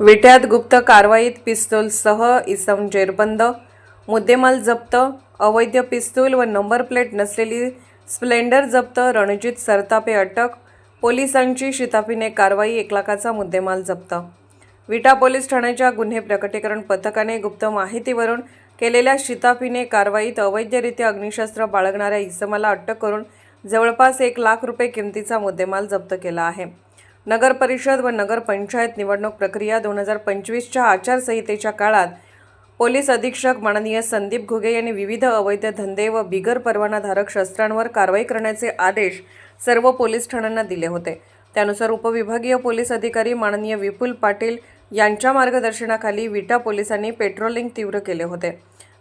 विट्यात गुप्त कारवाईत पिस्तूलसह इसम जेरबंद मुद्देमाल जप्त अवैध पिस्तूल व नंबर प्लेट नसलेली स्प्लेंडर जप्त रणजित सरतापे अटक पोलिसांची शिताफीने कारवाई एक लाखाचा मुद्देमाल जप्त. विटा पोलीस ठाण्याच्या गुन्हे प्रकटीकरण पथकाने गुप्त माहितीवरून केलेल्या शिताफीने कारवाईत अवैधरित्या अग्निशस्त्र बाळगणाऱ्या इसमाला अटक करून जवळपास एक लाख रुपये किमतीचा मुद्देमाल जप्त केला आहे. नगरपरिषद व नगरपंचायत निवडणूक प्रक्रिया दोन हजार पंचवीसच्या आचारसंहितेच्या काळात पोलीस अधीक्षक माननीय संदीप घुगे यांनी विविध अवैध धंदे व बिगर परवानाधारक शस्त्रांवर कारवाई करण्याचे आदेश सर्व पोलीस ठाण्यांना दिले होते. त्यानुसार उपविभागीय पोलीस अधिकारी माननीय विपुल पाटील यांच्या मार्गदर्शनाखाली विटा पोलिसांनी पेट्रोलिंग तीव्र केले होते.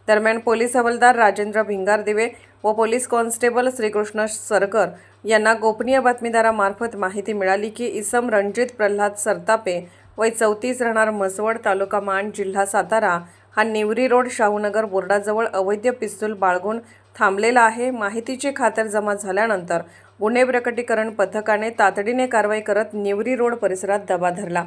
दरम्यान पोलीस हवालदार राजेंद्र भिंगारदिवे व पोलीस कॉन्स्टेबल श्रीकृष्ण सरकर यांना गोपनीय बातमीदारामार्फत माहिती मिळाली की इसम रणजित प्रल्हाद सरतापे वय चौतीस राहणार म्हसवड तालुका मान जिल्हा सातारा. हा निवरी रोड शाहूनगर बोर्डाजवळ अवैध पिस्तूल बाळगून थांबलेला आहे. माहितीची खातर जमा झाल्यानंतर गुन्हे प्रकटीकरण पथकाने तातडीने कारवाई करत निवरी रोड परिसरात दबा धरला.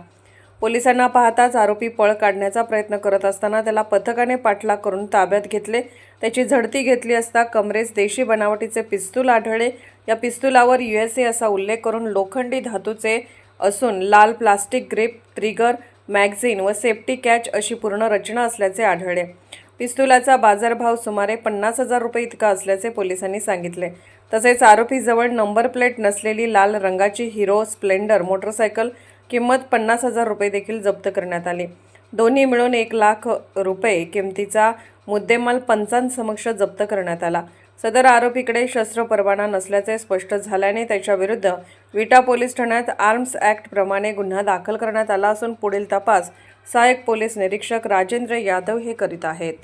पोलिसांना पाहताच आरोपी पळ काढण्याचा प्रयत्न करत असताना त्याला पथकाने पाठलाग करून ताब्यात घेतले. त्याची झडती घेतली असता कमरेस देशी बनावटीचे पिस्तूल आढळले. या पिस्तुलावर यू एस ए असा उल्लेख करून लोखंडी धातूचे असून लाल प्लास्टिक ग्रिप ट्रिगर मॅगझिन व सेफ्टी कॅच अशी पूर्ण रचना असल्याचे आढळले. पिस्तुलाचा बाजारभाव सुमारे पन्नास हजार रुपये इतका असल्याचे पोलिसांनी सांगितले. तसेच आरोपीजवळ नंबर प्लेट नसलेली लाल रंगाची हिरो स्प्लेंडर मोटरसायकल किंमत पन्नास हजार रुपये देखील जप्त करण्यात आली. दोन्ही मिळून एक लाख रुपये किमतीचा मुद्देमाल पंचांसमक्ष जप्त करण्यात आला. सदर आरोपीकडे शस्त्र परवाना नसल्याचे स्पष्ट झाल्याने त्याच्याविरुद्ध विटा पोलीस ठाण्यात आर्म्स ॲक्टप्रमाणे गुन्हा दाखल करण्यात आला असून पुढील तपास सहाय्यक पोलीस निरीक्षक राजेंद्र यादव हे करीत आहेत.